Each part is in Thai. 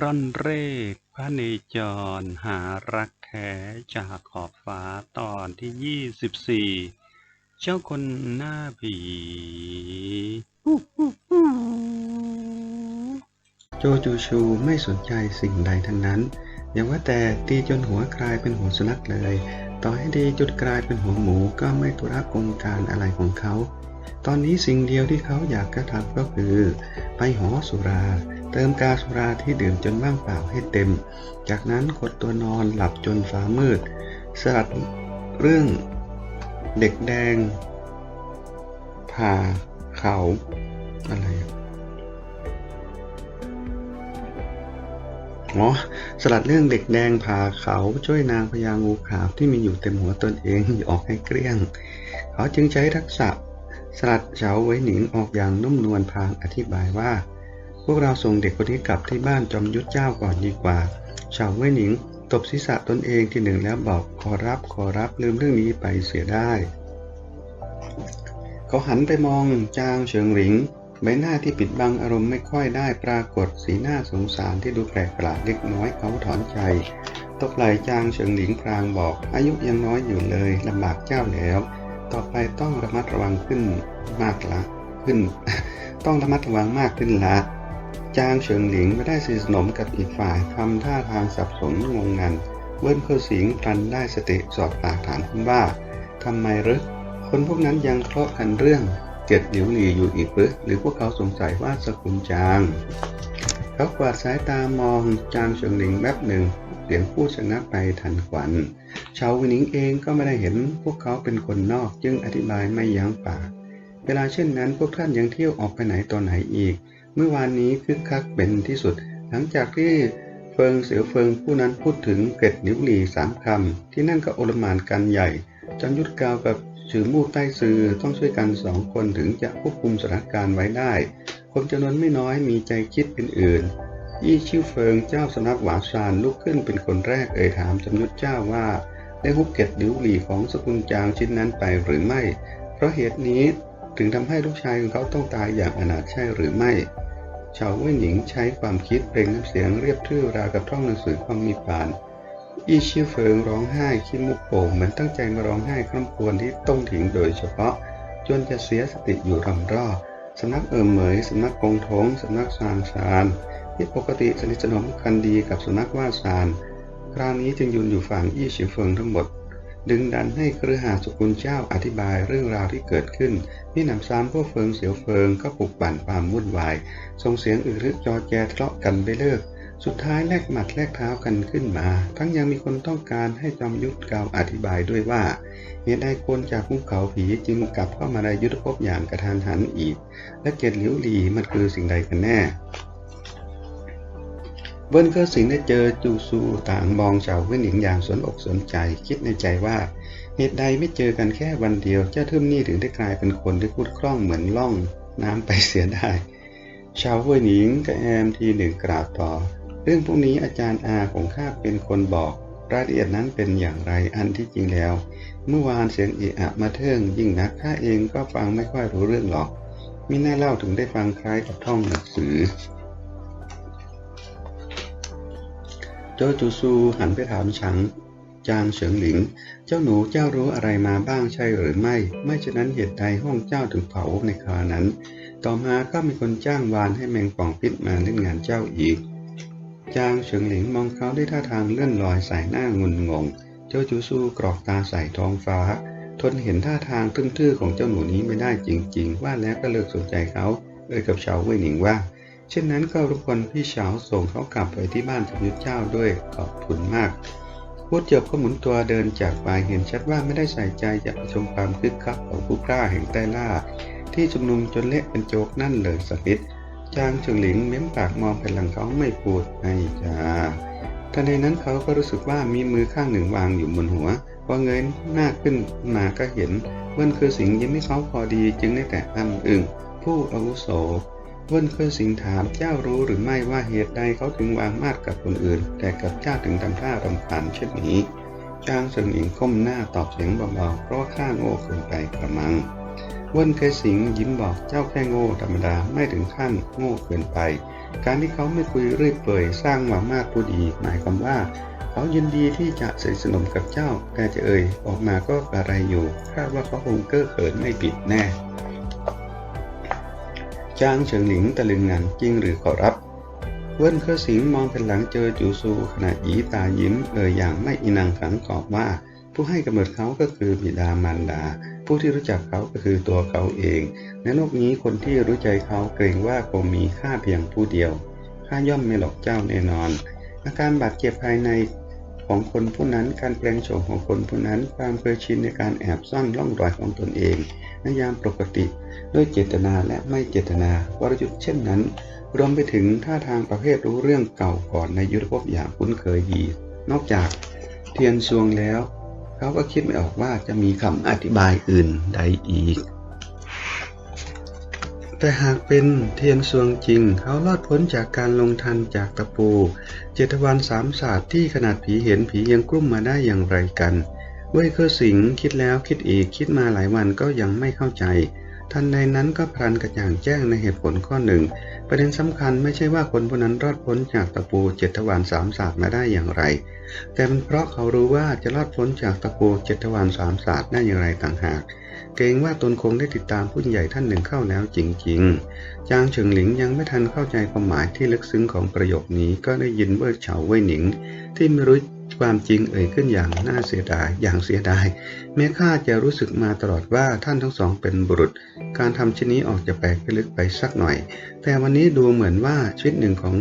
ร่อนเร่พระเนจรหารักแท้จากขอบฟ้าตอนที่ยี่สิบสี่เจ้าคนหน้าผีโจจูชูไม่สนใจสิ่งใดทั้งนั้น อย่าว่าแต่ตีจนหัวกลายเป็นหัวสุนัขเลย ต่อให้ดีจนกลายเป็นหัวหมูก็ไม่ตุระกงการอะไรของเขา ตอนนี้สิ่งเดียวที่เขาอยากกระทำก็คือ ไปหอสุรา เติมกาสุราที่ดื่มจนว่างเปล่าให้เต็ม จากนั้นกดตัวนอนหลับจนฟ้ามืด สลัดเรื่องเด็กแดง ผ่าเขาอะไรอะอ๋อสลัดเรื่องเด็กแดงผ่าเขาช่วยนางพญางูขาวที่มีอยู่เต็มหัวตนเองออกให้เกลี้ยง เขาจึงใช้ทักษะ สลัดเฉาไว้หนิงออกอย่างนุ่มนวลพลางอธิบายว่า พวกเราส่งเด็กคนนี้กลับที่บ้านจอมยุทธเจ้าก่อนดีกว่า เฉาไว้หนิงตบศีรษะตนเองทีหนึ่งแล้วบอกขอรับขอรับลืมเรื่องนี้ไปเสียได้ เขาหันไปมองจางเฉิงหลิง ใบหน้าที่ปิดบังอารมณ์ไม่ค่อยได้ปรากฏสีหน้าสงสารที่ดูแปลกประหลาดเล็กน้อยเขาถอนใจ ตกไหลจางเฉิงหลิงพรางบอก อายุยังน้อยอยู่เลยลำบากเจ้าแล้ว ต่อไปต้องระมัดระวังขึ้นมากละขึ้น ต้องระมัดระวังมากขึ้นละ จางเฉิงหลิงไม่ได้สนิทสนมกับอีกฝ่ายทำท่าทางสับสนงงงันเบิ้ลเคอสิงพลันได้สติสอบปากถามขึ้นว่าทำไมหรือคนพวกนั้นยังทะเลาะกันเรื่องเจ็ดหลิวหลีอยู่อีกหรือหรือพวกเขาสงสัยว่าสกุลจาง เขากวาดสายตามองจางเฉิงหลิงแป๊บหนึ่ง เสียงพูดชะงักไปทันขวัญชาววินิงเองก็ไม่ได้เห็นพวกเขาเป็นคนนอกจึงอธิบายไม่ยั้งปาก เวลาเช่นนั้นพวกท่านยังเที่ยวออกไปไหนตอนไหนอีก เมื่อวานนี้คึกคักเป็นที่สุด หลังจากที่เฟิงเสียวเฟิงผู้นั้นพูดถึงเกร็ดนิ้วหลีสามคำที่นั่นก็โอลมานกันใหญ่จอมยุทธกาวกับฉือมู่ใต้ซือต้องช่วยกันสองคนถึงจะควบคุมสถานการณ์ไว้ได้ คนจำนวนไม่น้อยมีใจคิดเป็นอื่น ยี่ชิวเฟิงเจ้าสำนักหวาซานลุกขึ้นเป็นคนแรกเอ่ยถามจำยุทธเจ้าว่า ได้ฮุบเก็ดนิ้วหลีของสกุลจางชิ้นนั้นไปหรือไม่ เพราะเหตุนี้ถึงทำให้ลูกชายของเขาต้องตายอย่างอนาถใช่หรือไม่ชาวเว่ยหญิงใช้ความคิดเปล่งน้ำเสียงเรียบทื่อราวกับท่องหนังสือความมีปานอีชิวเฟิงร้องไห้ขี้มุกโป่งเหมือนตั้งใจมาร้องไห้คร่ำครวญที่ต้องถิงโดยเฉพาะ จนจะเสียสติอยู่รำรอบ สำนักเอิมเหมยสำนักกงทงสำนักซานซานที่ปกติสนิทสนมกันดีกับสำนักว่าซาน คราวนี้จึงยืนอยู่ฝั่งอี้ชิวเฟิงทั้งหมด ดึงดันให้เครือหาสกุลเจ้าอธิบายเรื่องราวที่เกิดขึ้นนี่นำซ้ำพวกเฟิงเสียวเฟิงก็ปลุกปั่นความวุ่นวาย ส่งเสียงอึรึจอแจทะเลาะกันไปเลิก สุดท้ายแลกหมัดแลกเท้ากันขึ้นมา ทั้งยังมีคนต้องการให้จอมยุทธกล่าวอธิบายด้วยว่าเหตุใดคนจากภูเขาผีจึงกลับเข้ามาในยุทธภพอย่างกระทันหันอีก และเกตหลิวหลีมันคือสิ่งใดกันแน่เบิ้ลก็สิงได้เจอจูซูต่างมองชาวเว่นหญิงอย่างสนอกสนใจ คิดในใจว่าเหตุใดไม่เจอกันแค่วันเดียว เจ้าทึมนี่ถึงได้กลายเป็นคนที่พูดคล่องเหมือนล่อง น้ำไปเสียได้ชาวเว่ยหญิงกับแอมทีหนึ่งกล่าวต่อ เรื่องพวกนี้อาจารย์อาของข้าเป็นคนบอกรายละเอียดนั้นเป็นอย่างไรอันที่จริงแล้ว เมื่อวานเสียงเอะอะมาเทิงยิ่งนักข้าเองก็ฟังไม่ค่อยรู้เรื่องหรอกมิน่าเล่าถึงได้ฟังคล้ายกับท่องหนังสือ โจจูซูหันไปถามฉัง จางเฉิงหลิง เจ้าหนูเจ้ารู้อะไรมาบ้างใช่หรือไม่ ไม่ฉะนั้นเหตุใดห้องเจ้าถึงเผาในคราวนั้น ต่อมาก็มีคนจ้างวานให้แมงป่องพิษมาเล่นงานเจ้าอีก จางเฉิงหลิงมองเขาด้วยท่าทางเลื่อนลอยสายหน้างุนงงโจจูซูกรอกตาใส่ท้องฟ้า ทนเห็นท่าทางทื่อๆของเจ้าหนูนี้ไม่ได้จริง ๆ ว่าแล้วก็เลิกสนใจเขา เอ่ยกับชาเว่ยหนิงว่า เช่นนั้นก็รบกวนพี่เฉาส่งเขากลับไปที่บ้านสมยุทธเจ้าด้วยขอบคุณมากพูดจบก็หมุนตัวเดินจากไปเห็นชัดว่าไม่ได้ใส่ใจจะชมความคึกคักของผู้กล้าแห่งใต้ล่า ที่ชุมนุมจนเละเป็นโจกนั่นเลยสักนิด จางเฉิงหลิงเม้มปากมองไปหลังเขาไม่พูดให้จ้าทันใดนั้นเขาก็รู้สึกว่ามีมือข้างหนึ่งวางอยู่บนหัว พอเงยหน้าขึ้นมาก็เห็นเวิ้นคือสิงยิ้มให้เขาพอดีจึงได้แต่อ้ำอึงผู้อาวุโสเวิ้นเคยสิงถามเจ้ารู้หรือไม่ว่าเหตุใดเขาถึงวางมาดกับคนอื่น แต่กับเจ้าถึงทำท่ารำคาญเช่นนี้จางเฉิงหญิงก้มหน้าตอบเสียงเบาๆเพราะว่าข้าโง่เกินไปกระมัง เว่นเคยสิงยิ้มบอกเจ้าแค่โง่ธรรมดาไม่ถึงขั้นโง่เกินไป การที่เขาไม่คุยเรื่อยเปื่อยสร้างหวามากผู้ดี หมายความว่า เขายินดีที่จะสนิทสนมกับเจ้า แต่จะเอ่ยออกมาก็กระไรอยู่คาดว่าเขาคงเก้อเขินไม่ผิดแน่จางเฉิงหลิงตะลึงงันจริงหรือขอรับเวิ้นเคอสิงมองเป็นหลังเจอจูซูขณะหยีตายิ้มเอ่ยอย่างไม่อินังขังกอบว่า ผู้ให้กำเนิดเขาก็คือบิดามารดา ผู้ที่รู้จักเขาก็คือตัวเขาเองในโลกนี้คนที่รู้ใจเขาเกรงว่าคงมีค่าเพียงผู้เดียวข้าย่อมไม่หลอกเจ้าแน่นอน อาการบาดเจ็บภายในของคนผู้นั้นการแปลงโฉมของคนผู้นั้นความเคยชินในการแอบซ่อนร่องรอยของตนเองในยามปกติ ด้วยเจตนาและไม่เจตนาวรยุทธ์เช่นนั้น รวมไปถึงท่าทางประเภทรู้เรื่องเก่าก่อนในยุทธภพอย่างคุ้นเคยดี นอกจากเทียนซวงแล้ว เขาก็คิดไม่ออกว่าจะมีคำอธิบายอื่นใดอีก แต่หากเป็นเทียนสวงจริง เขาลอดพ้นจากการลงทันจากตะปู เจตวันสามศาสตร์ที่ขนาดผีเห็นผียังกลุ้มมาได้อย่างไรกันเว้ยเคอสิงคิดแล้วคิดอีกคิดมาหลายวันก็ยังไม่เข้าใจ ทันใดนั้นก็พลันกระจ่างแจ้งในเหตุผลข้อหนึ่ง ประเด็นสำคัญไม่ใช่ว่าคนผู้นั้นรอดพ้นจากตะปูเจตวันสามศาสตร์มาได้อย่างไร แต่เป็นเพราะเขารู้ว่าจะรอดพ้นจากตะปูเจตวันสามศาสตร์ได้อย่างไรต่างหาก เกรงว่าตนคงได้ติดตามผู้ใหญ่ท่านหนึ่งเข้าแล้วจริง ๆ จางเฉิงหลิงยังไม่ทันเข้าใจความหมายที่ลึกซึ้งของประโยคนี้ก็ได้ยินเว่ยเฉาเว่ยหนิง ที่ไม่รู้ ความจริงเอ่ยขึ้นอย่างน่าเสียดาย อย่างเสียดาย แม้ข้าจะรู้สึกมาตลอดว่าท่านทั้งสองเป็นบุรุษ การทำเช่นนี้ออกจะแปลกพิลึกไปสักหน่อย แต่วันนี้ดูเหมือนว่าชีวิตหนึ่งของ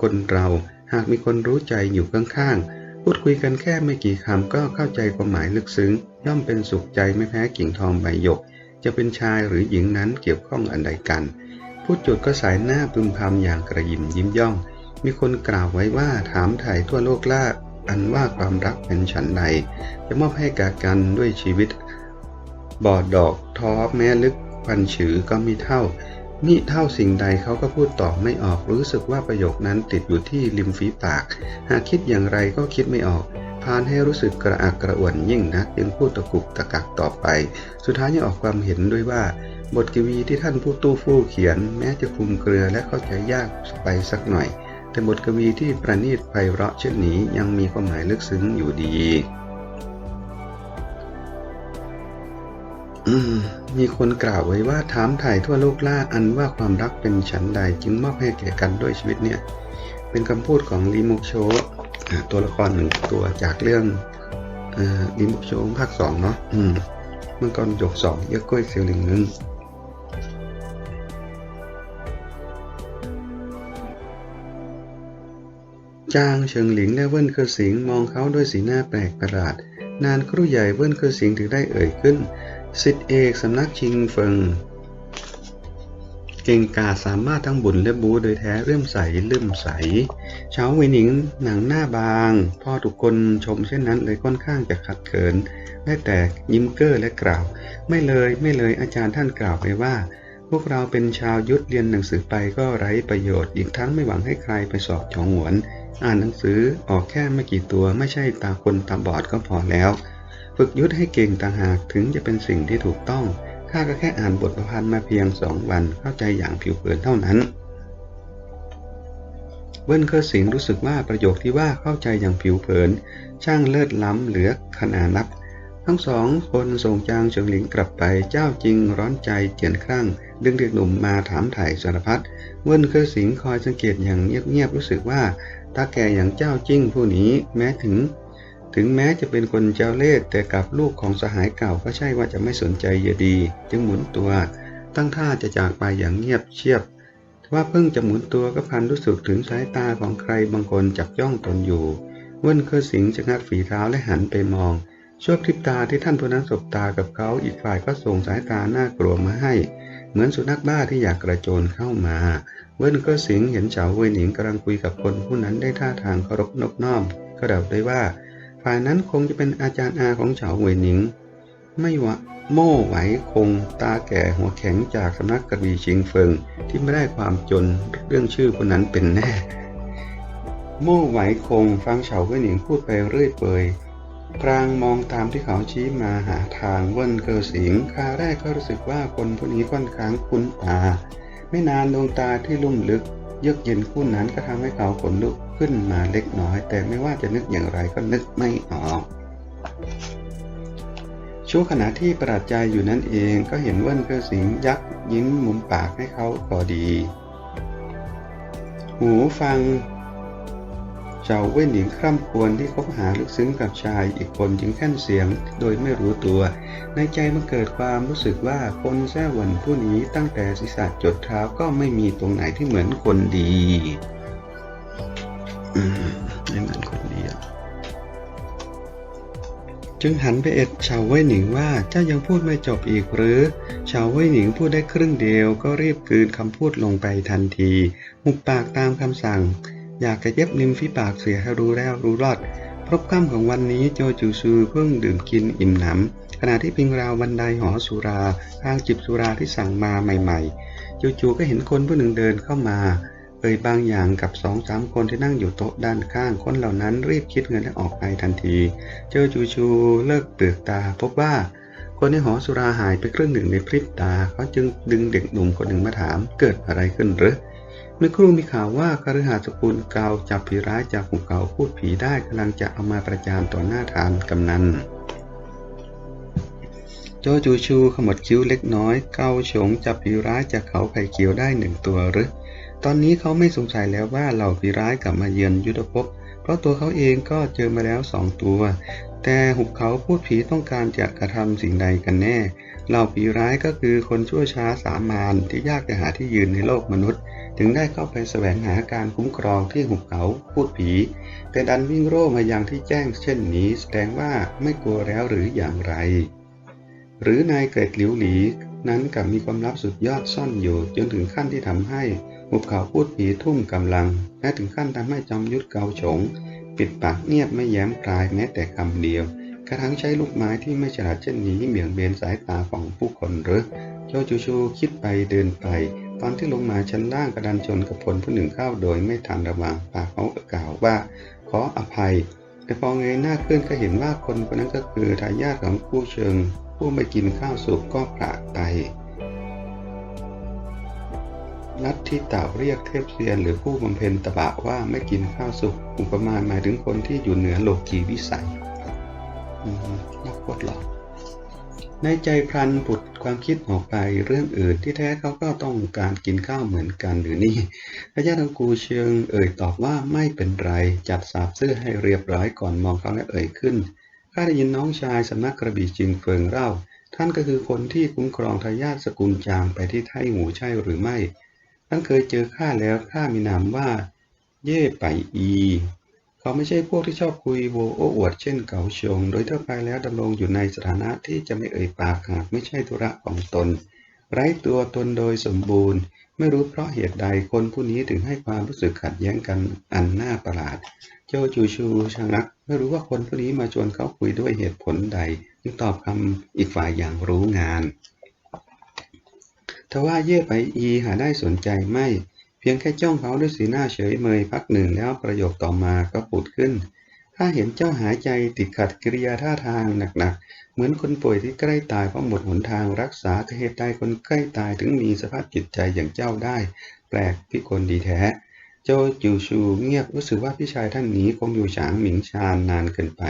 คนเรา หากมีคนรู้ใจอยู่ข้างๆ พูดคุยกันแค่ไม่กี่คำก็เข้าใจความหมายลึกซึ้ง ย่อมเป็นสุขใจไม่แพ้กิ่งทองใบหยก จะเป็นชายหรือหญิงนั้นเกี่ยวข้องอันใดกันผู้จดก็สายหน้าพึมพำอย่างกระยิมยิ้มย่อง มีคนกล่าวไว้ว่าถามถ่ายทั่วโลกล่า อันว่าความรักเป็นฉันใด จะมอบให้แก่กันด้วยชีวิต บอดดอกท้อแม้ลึกพันฉือก็มีเท่ามิเท่าสิ่งใดเขาก็พูดต่อไม่ออกรู้สึกว่าประโยคนั้นติดอยู่ที่ริมฝีปาก หากคิดอย่างไรก็คิดไม่ออก พานให้รู้สึกกระอักกระอ่วนยิ่งนักจึงพูดตะกุกตะกักต่อไป สุดท้ายยังออกความเห็นด้วยว่า บทกวีที่ท่านผู้ตู้ฟู่เขียน แม้จะคลุมเกลือและเข้าใจยากไปสักหน่อย แต่บทกวีที่ประณีตไพเราะเช่นนี้ยังมีความหมายลึกซึ้งอยู่ดีมมีคนกล่าวไว้ว่าถามถ่ายทั่วโลกล่าอันว่าความรักเป็นฉันใดจึงมอบให้แก่กันด้วยชีวิตเนี่ย เป็นคำพูดของลีมุกโชตัวละครหนึ่งตัวจากเรื่องอลีมุกโชภาคสองเนาะมังกรหยกสองเยอะกล้วยเซียวหลิงหนึ่ง จางเฉิงหลิงและเวิ้นเคอสิงมองเขาด้วยสีหน้าแปลกประหลาด นานครู่ใหญ่เวิ้นเคอสิงถึงได้เอ่ยขึ้นสิทธิเอกสำนักชิงเฟิงเก่งกาสามารถทั้งบุญและบูโดยแท้เลื่มใสเลื่มใสเฉาเวยหนิงหนังหน้าบางพอทุกคนชมเช่นนั้นเลยค่อนข้างจะขัดเขินได้แต่ยิ้มเก้อและกล่าว ไม่เลยไม่เลยอาจารย์ท่านกล่าวไปว่า พวกเราเป็นชาวยุทธเรียนหนังสือไปก็ไร้ประโยชน์อีกทั้งไม่หวังให้ใครไปสอบฉองหวน อ่านหนังสือออกแค่ไม่กี่ตัวไม่ใช่ตาคนตาบอดก็พอแล้ว ฝึกยุทธให้เก่งต่างหากถึงจะเป็นสิ่งที่ถูกต้องข้าก็แค่อ่านบทประพันธ์มาเพียงสองวันเข้าใจอย่างผิวเผินเท่านั้นเบิ้ลเคอสิงรู้สึกว่าประโยคที่ว่าเข้าใจอย่างผิวเผิน ช่างเลิศล้ำเหลือขนานับ ทั้งสองคนส่งจางเฉิงหลิงกลับไปเจ้าจริงร้อนใจเจียนครั่ง ดึงเด็กหนุ่มมาถามถ่ายสารพัดเบิ้ลเคอสิงคอยสังเกตอย่างเงียบๆรู้สึกว่าตาแก่อย่างเจ้าจิ้งผู้นี้แม้ถึง ถึงแม้จะเป็นคนเจ้าเล่ห์แต่กับลูกของสหายเก่าก็ใช่ว่าจะไม่สนใจเยดี จึงหมุนตัวตั้งท่าจะจากไปอย่างเงียบเชียบว่าเพิ่งจะหมุนตัวก็พันรู้สึกถึงสายตาของใครบางคนจับจ้องตนอยู่เว้นเคอสิงจะงัดฝีเท้าและหันไปมองช่วงพริบตาที่ท่านผู้นั้นสบตากับเขาอีกฝ่ายก็ส่งสายตาหน้ากลัวมาให้ เหมือนสุนัขบ้าที่อยากกระโจนเข้ามา เว้นก็สิงเห็นเฉาเวยหนิงกำลังคุยกับคนผู้นั้นได้ท่าทางเคารพนอบน้อมก็เดาได้ว่า ฝ่ายนั้นคงจะเป็นอาจารย์อาของเฉาเวยหนิง ไม่วะโม่ไหวคงตาแก่หัวแข็งจากสำนักกระบี่ชิงเฟิงที่ไม่ได้ความจนเรื่องชื่อคนนั้นเป็นแน่ โม่ไหวคงฟังเฉาเวยหนิงพูดไปเรื่อยเปื่อย พรางมองตามที่เขาชี้มาหาทางเวิ้นเกอสิงคราแรกก็รู้สึกว่าคนผู้นี้ค่อนข้างคุ้นตา ไม่นานดวงตาที่ลุ่มลึก เยือกเย็นคู่นั้นก็ทำให้เขาขนลุกขึ้นมาเล็กน้อย แต่ไม่ว่าจะนึกอย่างไรก็นึกไม่ออกช่วงขณะที่ประหลาดใจอยู่นั่นเองก็เห็นเวิ้นเกอสิงยักยิ้มมุมปากให้เขาพอดี หูฟัง เจ้าเว่ยหญิงคร่ำครวญที่คบหาลึกซึ้งกับชายอีกคนจึงแค่นเสียงโดยไม่รู้ตัว ในใจมันเกิดความรู้สึกว่าคนแซ่หวันผู้นี้ตั้งแต่ศีรษะจดเท้าก็ไม่มีตรงไหนที่เหมือนคนดีอืมไม่เหมือนคนดีอะจึงหันไปเอ็ดชาวเว่ยหนิงว่าเจ้ายังพูดไม่จบอีกหรือ ชาวเว่ยหนิงพูดได้ครึ่งเดียวก็รีบกลืนคำพูดลงไปทันทีหุบปากตามคำสั่ง อยากจะเย็บริมฝีปากเสียให้รู้แล้วรู้รอด พบค่ำของวันนี้โจจูซือเพิ่งดื่มกินอิ่มหนำขณะที่พิงราวบันไดหอสุราทางจิบสุราที่สั่งมาใหม่ๆจู่ๆก็เห็นคนผู้หนึ่งเดินเข้ามาเอ่ยบางอย่างกับสองสามคนที่นั่งอยู่โต๊ะด้านข้าง คนเหล่านั้นรีบคิดเงินและออกไปทันที เจจูชูเลิกเปลือกตา พบว่า คนในหอสุราหายไปครึ่งหนึ่งในพริบตา เขาจึงดึงเด็กหนุ่มคนหนึ่งมาถามเกิดอะไรขึ้นหรือ เมื่อครู่มีข่าวว่าคฤหาสกุลเกาจับผีร้ายจากหุบเขาพูดผีได้กำลังจะเอามาประจานต่อหน้าทานกำนันโจจูชูขมวดคิ้วเล็กน้อย เกาฉงจับผีร้ายจากเขาไผ่เขียวได้หนึ่งตัวหรือ ตอนนี้เขาไม่สงสัยแล้วว่าเหล่าผีร้ายกลับมาเยือนยุทธภพ เพราะตัวเขาเองก็เจอมาแล้วสองตัว แต่หุบเขาพูดผีต้องการจะกระทำสิ่งใดกันแน่ เหล่าผีร้ายก็คือคนชั่วช้าสามานที่ยากจะหาที่ยืนในโลกมนุษย์ ถึงได้เข้าไปแสวงหาการคุ้มครองที่หุบเขาพูดผี แต่ดันวิ่งโร่มายังที่แจ้งเช่นนี้แสดงว่าไม่กลัวแล้วหรืออย่างไร หรือนายเกรดหลิวหลี นั้นกับมีความลับสุดยอดซ่อนอยู่จนถึงขั้นที่ทำให้หุบเขาพูดผีทุ่มกำลัง และถึงขั้นทำให้จอมยุทธเกาฉง ปิดปากเงียบไม่แย้มปลายแม้แต่คำเดียวกระทั่งใช้ลูกไม้ที่ไม่ฉลาดเช่นนี้เบี่ยงเบนสายตาของผู้คนหรือโจจูชูคิดไปเดินไป ตอนที่ลงมาชั้นล่างกระดันชนกับคนผู้หนึ่งเข้าโดยไม่ทันระวังปากเขาก็กล่าวว่าขออภัย แต่พอเงยหน้าขึ้นก็เห็นว่าคนคนนั้นก็คือทายาทของผู้เชิง ผู้ไม่กินข้าวสุกก็พระไตลัทธิเต่าเรียกเทพเซียนหรือผู้บำเพ็ญตบะว่าไม่กินข้าวสุกอุปมาหมายถึงคนที่อยู่เหนือโลกีวิสัยนักบทหรอ ในใจพลันผุดความคิดออกไปเรื่องอื่นที่แท้เขาก็ต้องการกินข้าวเหมือนกันหรือนี่พระญาติกูเชิงเอ่ยตอบว่าไม่เป็นไร จัดสาบเสื้อให้เรียบร้อยก่อนมองเขาและเอ่ยขึ้นข้าได้ยินน้องชายสำนักกระบี่จึงเฟิงเล่า ท่านก็คือคนที่คุ้มครองทายาทสกุลจางไปที่ไทหูใช่หรือไม่ ท่านเคยเจอข้าแล้วข้ามีนามว่า เย่ไปอี เขาไม่ใช่พวกที่ชอบคุยโวโอ้อวดเช่นเก่าชง โดยทั่วไปแล้วดำรงอยู่ในสถานะที่จะไม่เอ่ยปากหากไม่ใช่ธุระของตน ไร้ตัวตนโดยสมบูรณ์ ไม่รู้เพราะเหตุใดคนผู้นี้ถึงให้ความรู้สึกขัดแย้งกันอันน่าประหลาด โจจูชูชะงัก ไม่รู้ว่าคนผู้นี้มาชวนเขาคุยด้วยเหตุผลใดจึงตอบคำอีกฝ่ายอย่างรู้งานทว่าเย่ไปอีหาได้สนใจไม่ เพียงแค่จ้องเขาด้วยสีหน้าเฉยเมยพักหนึ่งแล้วประโยคต่อมาก็ปุดขึ้น ถ้าเห็นเจ้าหายใจติดขัดกิริยาท่าทางหนักๆ เหมือนคนป่วยที่ใกล้ตายเพราะหมดหนทางรักษาเหตุใดคนใกล้ตายถึงมีสภาพจิตใจอย่างเจ้าได้ แปลกพิกลดีแท้โจจูชูเงียบรู้สึกว่าพี่ชายท่านนี้คงอยู่ฉางหมิงชานนานเกินไป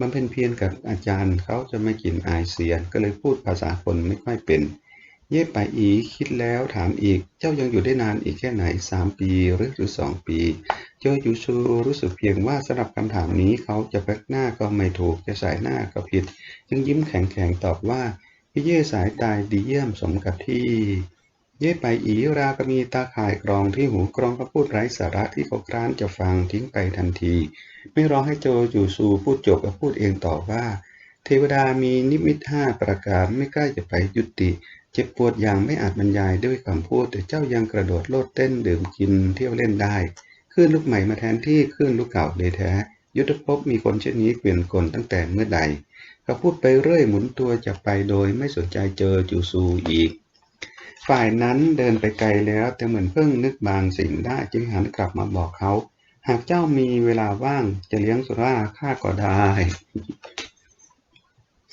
มันเป็นเพียงกับอาจารย์เขาจะไม่กินอายเสียนก็เลยพูดภาษาคนไม่ค่อยเป็น เย่ไปอีคิดแล้วถามอีก เจ้ายังอยู่ได้นานอีกแค่ไหนสามปีหรือหรือสองปีโจยูชูรู้สึกเพียงว่าสำหรับคำถามนี้เขาจะแบกหน้าก็ไม่ถูกจะสายหน้าก็ผิด จึงยิ้มแข็งๆตอบว่าพี่เย่สายตายดีเยี่ยมสมกับที่ เย่ไปอีราก็มีตาข่ายกรองที่หูกรองก็พูดไร้สาระที่เขาคร้านจะฟังทิ้งไปทันที ไม่รอให้โจจูซูพูดจบก็พูดเองต่อว่า เทวดามีนิมิตห้าประการไม่กล้าจะไปยุติ เจ็บปวดอย่างไม่อาจบรรยายด้วยคำพูดแต่เจ้ายังกระโดดโลดเต้นดื่มกินเที่ยวเล่นได้คลื่นลูกใหม่มาแทนที่คลื่นลูกเก่าเลยแท้ ยุทธภพมีคนเช่นนี้เปลี่ยนกลตั้งแต่เมื่อใด เขาพูดไปเรื่อยหมุนตัวจากไปโดยไม่สนใจเจอจูซูอีก ฝ่ายนั้นเดินไปไกลแล้วแต่เหมือนเพิ่งนึกบางสิ่งได้จึงหันกลับมาบอกเขา หากเจ้ามีเวลาว่างจะเลี้ยงสุราข้าก็ได้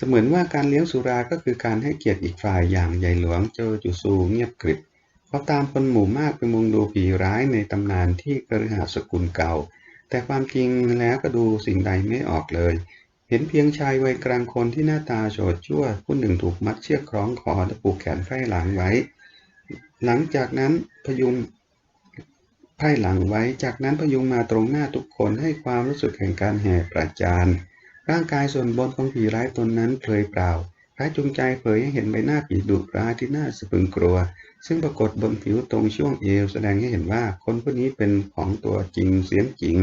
สมือนว่าการเลี้ยงสุราก็คือการให้เกียรติอีกฝ่ายอย่างใหญ่หลวงโจจูซูเงียบกริบเขาตามคนหมู่มากไปมุงดูผีร้ายในตำนานที่กระหาสกุลเก่า แต่ความจริงแล้วก็ดูสิ่งใดไม่ออกเลย เห็นเพียงชายวัยกลางคนที่หน้าตาโฉดชั่วผู้หนึ่งถูกมัดเชือกคล้องคอและผูกแขนไพร่หลังไว้ หลังจากนั้นพยุงไพ่หลังไว้ จากนั้นพยุงมาตรงหน้าทุกคนให้ความรู้สึกแห่งการแห่ประจาน ร่างกายส่วนบนของผีร้ายตนนั้นเปลยเปล่าคล้ายจูงใจเผยให้เห็นใบหน้าผีดุร้ายที่น่าสะพรึงกลัว ซึ่งปรากฏบนผิวตรงช่วงเอวแสดงให้เห็นว่าคนผู้นี้เป็นของตัวจริงเสียงจริง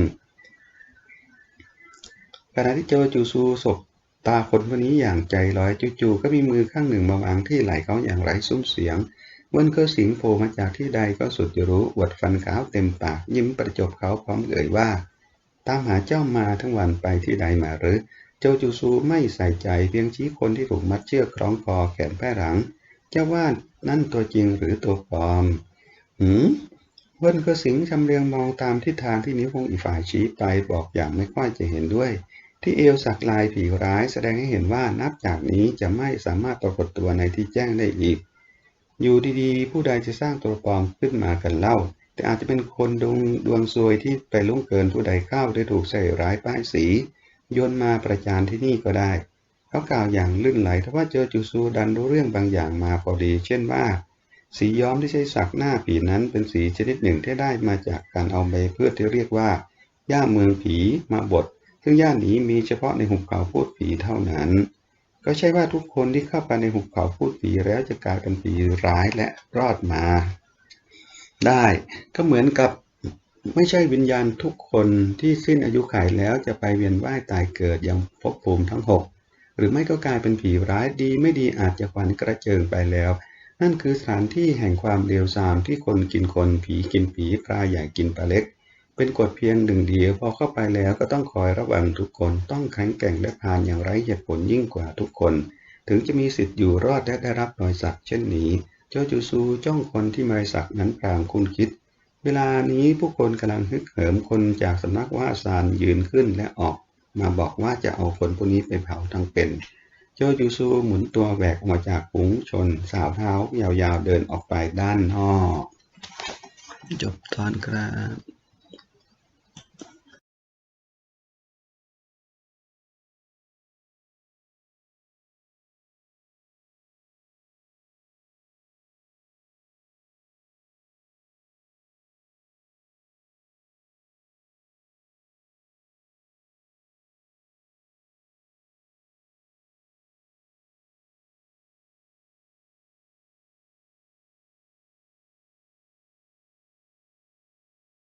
ขณะที่โจจูซูศบตาคนผู้นี้อย่างใจลอยจู่ๆก็มีมือข้างหนึ่งมาวางที่ไหล่เขาอย่างไร้ซุ้มเสียงเวันก็สิงโผล่มาจากที่ใดก็สุดจะรู้อวดฟันขาวเต็มปากยิ้มประจบเขาพร้อมเอ่ยว่า ตามหาเจ้ามาทั้งวันไปที่ใดมาหรือโจจูซูไม่ใส่ใจเพียงชี้คนที่ถูกมัดเชือกคล้องคอแขนแพร่หลัง เจ้าว่านั่นตัวจริงหรือตัวปลอม หืมเวินก็สิงชำเลืองมองตามทิศทางที่นิ้วของอีฝ่ายชี้ไปบอกอย่างไม่ค่อยจะเห็นด้วย ที่เอวสักลายผีร้ายแสดงให้เห็นว่านับจากนี้จะไม่สามารถปรากฏตัวในที่แจ้งได้อีก อยู่ดีๆ ผู้ใดจะสร้างตัวปลอมขึ้นมากันเล่า แต่อาจจะเป็นคนดวงดวงซวยที่ไปล่วงเกินผู้ใดเข้าได้ถูกใส่ร้ายป้ายสีโยนมาประจานที่นี่ก็ได้ เขากล่าวอย่างลื่นไหลทว่าเจอจูซูดันรู้เรื่องบางอย่างมาพอดี เช่นว่า สีย้อมที่ใช้สักหน้าผีนั้นเป็นสีชนิดหนึ่งที่ได้มาจากการเอาใบพืชที่เรียกว่าย่าเมืองผีมาบด ซึ่งย่านี้มีเฉพาะในหุบเขาพูดผีเท่านั้น ก็ใช่ว่าทุกคนที่เข้าไปในหุบเขาพูดผีแล้วจะกลายเป็นผีร้ายและรอดมา ได้ ก็เหมือนกับไม่ใช่วิญญาณทุกคนที่สิ้นอายุขัยแล้วจะไปเวียนว่ายตายเกิดยังภพภูมิทั้งหกหรือไม่ก็กลายเป็นผีร้ายดีไม่ดีอาจจะควันกระเจิงไปแล้ว นั่นคือสถานที่แห่งความเลวทรามที่คนกินคนผีกินผีปลาใหญ่กินปลาเล็ก เป็นกฎเพียงหนึ่งเดียวพอเข้าไปแล้วก็ต้องคอยระวังทุกคนต้องแข็งแกร่งและพานอย่างไร้เหตุผลยิ่งกว่าทุกคน ถึงจะมีสิทธิ์อยู่รอดและได้รับรอยสักเช่นนี้ โจจูซูจ้องคนที่มายสักนั้นพรางคุณคิด เวลานี้ผู้คนกำลังฮึกเหิมคนจากสำนักว่าซานยืนขึ้นและออก มาบอกว่าจะเอาคนพวกนี้ไปเผาทั้งเป็น โจจูซูหมุนตัวแหวกออกมาจากฝูงชน สาวเท้ายาวๆเดินออกไปด้านนอก จบตอนครับ